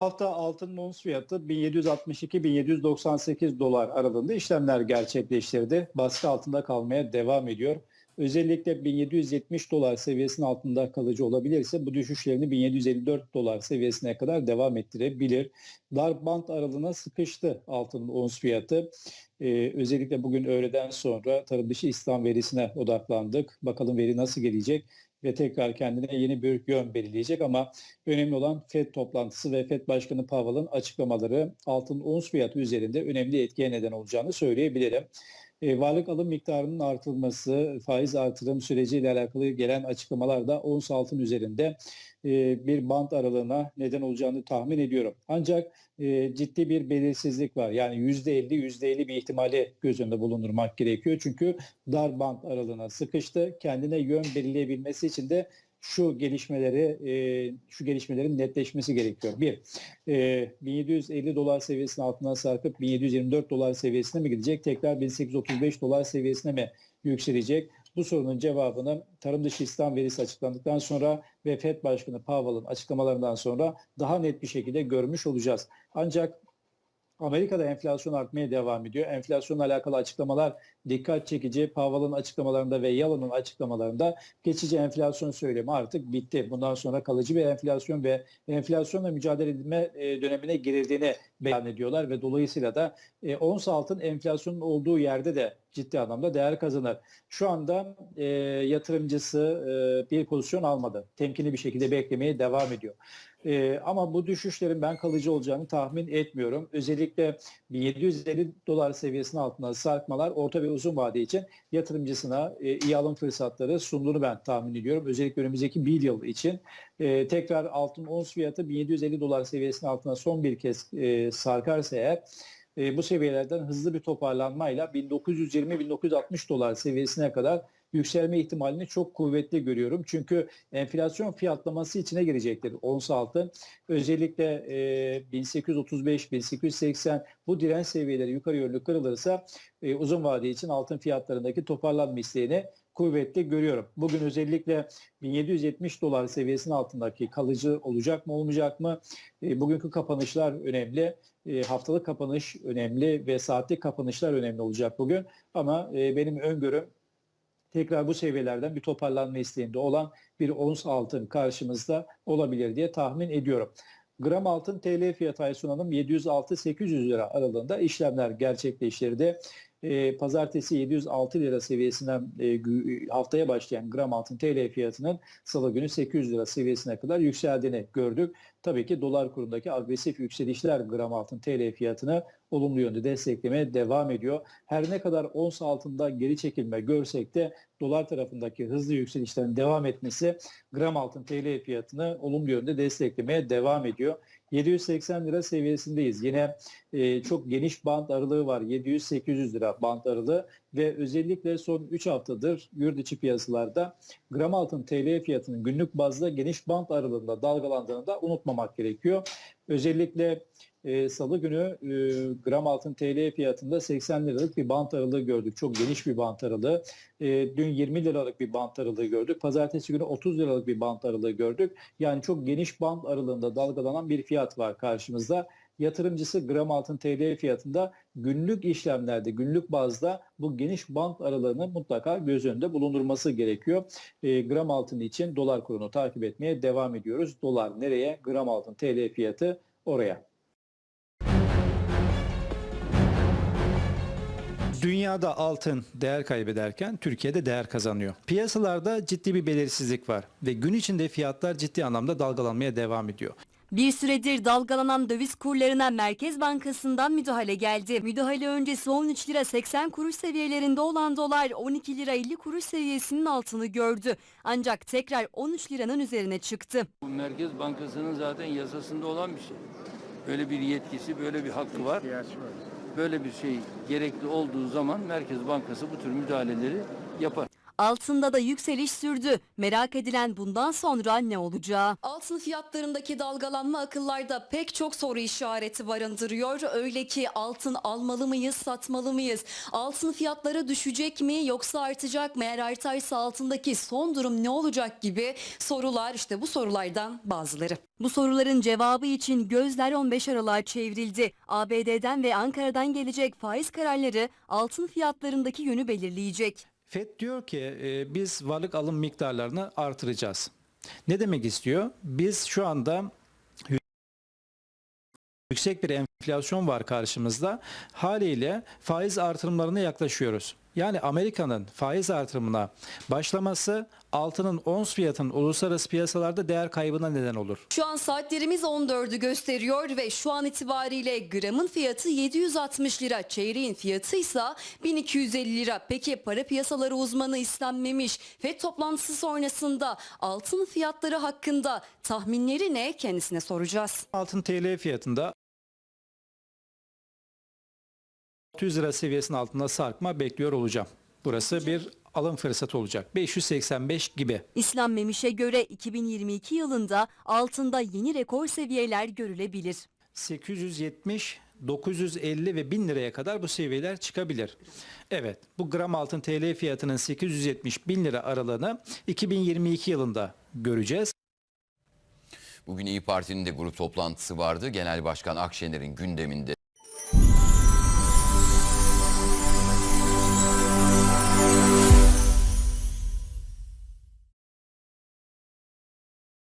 hafta altın ons fiyatı 1762-1798 dolar aralığında işlemler gerçekleştirdi. Baskı altında kalmaya devam ediyor. Özellikle 1770 dolar seviyesinin altında kalıcı olabilirse bu düşüşlerini 1754 dolar seviyesine kadar devam ettirebilir. Dar band aralığına sıkıştı altının ons fiyatı. Ee, özellikle bugün öğleden sonra tarım dışı İslam verisine odaklandık. Bakalım veri nasıl gelecek ve tekrar kendine yeni bir yön belirleyecek ama önemli olan FED toplantısı ve FED Başkanı Powell'ın açıklamaları altın ons fiyatı üzerinde önemli etkiye neden olacağını söyleyebilirim. E, varlık alım miktarının artırılması, faiz artırım süreciyle alakalı gelen açıklamalar da ons altın üzerinde e, bir bant aralığına neden olacağını tahmin ediyorum. Ancak e, ciddi bir belirsizlik var. Yani %50 %50 bir ihtimali göz önünde bulundurmak gerekiyor. Çünkü dar bant aralığına sıkıştı. Kendine yön belirleyebilmesi için de şu gelişmeleri e, şu gelişmelerin netleşmesi gerekiyor. Bir, e, 1750 dolar seviyesinin altına sarkıp 1724 dolar seviyesine mi gidecek? Tekrar 1835 dolar seviyesine mi yükselecek? Bu sorunun cevabını tarım dışı İslam verisi açıklandıktan sonra ve FED Başkanı Powell'ın açıklamalarından sonra daha net bir şekilde görmüş olacağız. Ancak Amerika'da enflasyon artmaya devam ediyor. Enflasyonla alakalı açıklamalar dikkat çekici. Powell'ın açıklamalarında ve Yalın'ın açıklamalarında geçici enflasyon söylemi artık bitti. Bundan sonra kalıcı bir enflasyon ve enflasyonla mücadele edilme e, dönemine girildiğini beyan ediyorlar ve dolayısıyla da e, ons altın enflasyonun olduğu yerde de ciddi anlamda değer kazanır. Şu anda e, yatırımcısı e, bir pozisyon almadı. Temkinli bir şekilde beklemeye devam ediyor. E, ama bu düşüşlerin ben kalıcı olacağını tahmin etmiyorum. Özellikle 1750 dolar seviyesinin altına sarkmalar orta ve uzun vade için yatırımcısına e, iyi alım fırsatları sunduğunu ben tahmin ediyorum. Özellikle önümüzdeki bir yıl için. E, tekrar altın ons fiyatı 1750 dolar seviyesinin altına son bir kez e, sarkarsa eğer e, bu seviyelerden hızlı bir toparlanmayla 1920-1960 dolar seviyesine kadar yükselme ihtimalini çok kuvvetli görüyorum. Çünkü enflasyon fiyatlaması içine girecektir ons altın. Özellikle e, 1835-1880 bu direnç seviyeleri yukarı yönlü kırılırsa e, uzun vade için altın fiyatlarındaki toparlanma isteğini kuvvetli görüyorum. Bugün özellikle 1770 dolar seviyesinin altındaki kalıcı olacak mı olmayacak mı? E, bugünkü kapanışlar önemli. E, haftalık kapanış önemli ve saatlik kapanışlar önemli olacak bugün. Ama e, benim öngörüm tekrar bu seviyelerden bir toparlanma isteğinde olan bir ons altın karşımızda olabilir diye tahmin ediyorum. Gram altın TL fiyatı ay sonunun 706-800 lira aralığında işlemler gerçekleştirdi. E, pazartesi 706 lira seviyesinden e, haftaya başlayan gram altın TL fiyatının salı günü 800 lira seviyesine kadar yükseldiğini gördük. Tabii ki dolar kurundaki agresif yükselişler gram altın TL fiyatını olumlu yönde desteklemeye devam ediyor. Her ne kadar ons altında geri çekilme görsek de dolar tarafındaki hızlı yükselişlerin devam etmesi gram altın TL fiyatını olumlu yönde desteklemeye devam ediyor. 780 lira seviyesindeyiz. Yine e, çok geniş band aralığı var. 700-800 lira band aralığı ve özellikle son 3 haftadır yurt içi piyasalarda gram altın TL fiyatının günlük bazda geniş band aralığında dalgalandığını da unutmamak gerekiyor. Özellikle e, salı günü e, gram altın TL fiyatında 80 liralık bir bant aralığı gördük. Çok geniş bir bant aralığı. E, dün 20 liralık bir bant aralığı gördük. Pazartesi günü 30 liralık bir bant aralığı gördük. Yani çok geniş bant aralığında dalgalanan bir fiyat var karşımızda. Yatırımcısı gram altın TL fiyatında günlük işlemlerde, günlük bazda bu geniş bant aralığını mutlaka göz önünde bulundurması gerekiyor. E, gram altın için dolar kurunu takip etmeye devam ediyoruz. Dolar nereye? Gram altın TL fiyatı oraya. Dünyada altın değer kaybederken Türkiye'de değer kazanıyor. Piyasalarda ciddi bir belirsizlik var ve gün içinde fiyatlar ciddi anlamda dalgalanmaya devam ediyor. Bir süredir dalgalanan döviz kurlarına Merkez Bankası'ndan müdahale geldi. Müdahale öncesi 13 lira 80 kuruş seviyelerinde olan dolar 12 lira 50 kuruş seviyesinin altını gördü. Ancak tekrar 13 liranın üzerine çıktı. Bu Merkez Bankası'nın zaten yasasında olan bir şey. Böyle bir yetkisi, böyle bir hakkı var. Böyle bir şey gerekli olduğu zaman Merkez Bankası bu tür müdahaleleri yapar. Altında da yükseliş sürdü. Merak edilen bundan sonra ne olacağı? Altın fiyatlarındaki dalgalanma akıllarda pek çok soru işareti barındırıyor. Öyle ki altın almalı mıyız, satmalı mıyız? Altın fiyatları düşecek mi yoksa artacak mı? Eğer artarsa altındaki son durum ne olacak gibi sorular işte bu sorulardan bazıları. Bu soruların cevabı için gözler 15 Aralık'a çevrildi. ABD'den ve Ankara'dan gelecek faiz kararları altın fiyatlarındaki yönü belirleyecek. FED diyor ki e, biz varlık alım miktarlarını artıracağız. Ne demek istiyor? Biz şu anda yü- yüksek bir enflasyon var karşımızda. Haliyle faiz artırımlarına yaklaşıyoruz. Yani Amerika'nın faiz artırımına başlaması altının ons fiyatının uluslararası piyasalarda değer kaybına neden olur. Şu an saatlerimiz 14'ü gösteriyor ve şu an itibariyle gramın fiyatı 760 lira, çeyreğin fiyatı ise 1250 lira. Peki para piyasaları uzmanı İslam Memiş FED toplantısı sonrasında altın fiyatları hakkında tahminleri ne kendisine soracağız. Altın TL fiyatında 600 lira seviyesinin altında sarkma bekliyor olacağım. Burası bir alım fırsatı olacak. 585 gibi. İslam Memiş'e göre 2022 yılında altında yeni rekor seviyeler görülebilir. 870, 950 ve 1000 liraya kadar bu seviyeler çıkabilir. Evet bu gram altın TL fiyatının 870 bin lira aralığını 2022 yılında göreceğiz. Bugün İyi Parti'nin de grup toplantısı vardı. Genel Başkan Akşener'in gündeminde